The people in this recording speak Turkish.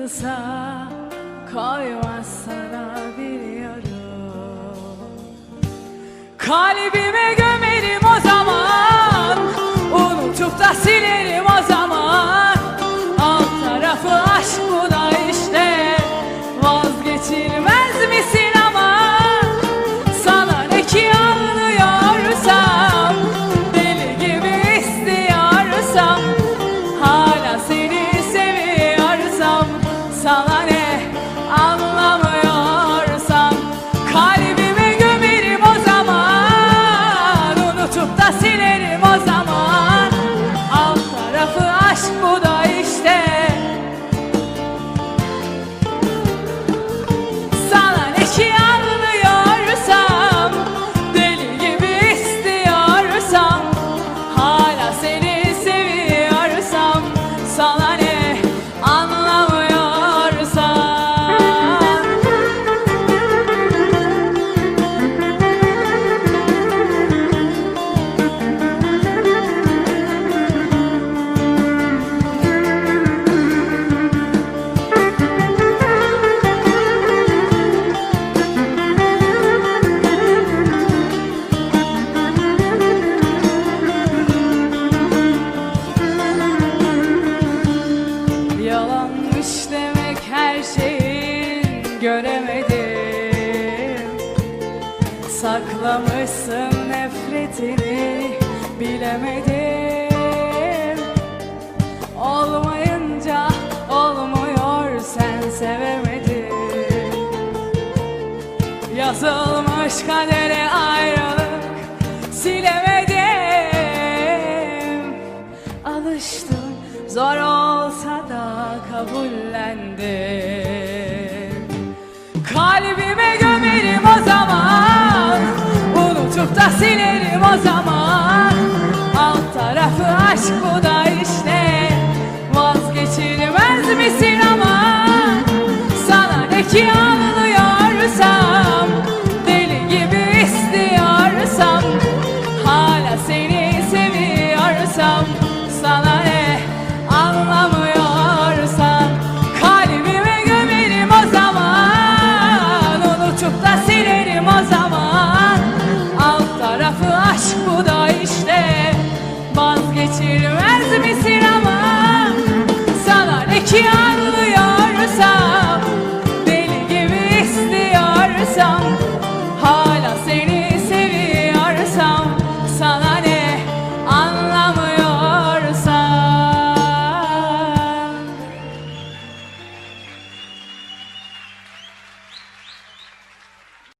Nasılsa koymaz sana biliyorum. Kalbime gömerim o zaman. Unutup da silerim Sana şeyin göremedim. Saklamışsın nefretini bilemedim. Olmayınca olmuyor sen sevemedin. Yazılmış kadere zor olsa da kabullendim Kalbime gömerim o zaman Unutup da silerim o zaman. Alt tarafı aşk bu da işte Vazgeçilmez misin ama? Sana ne ki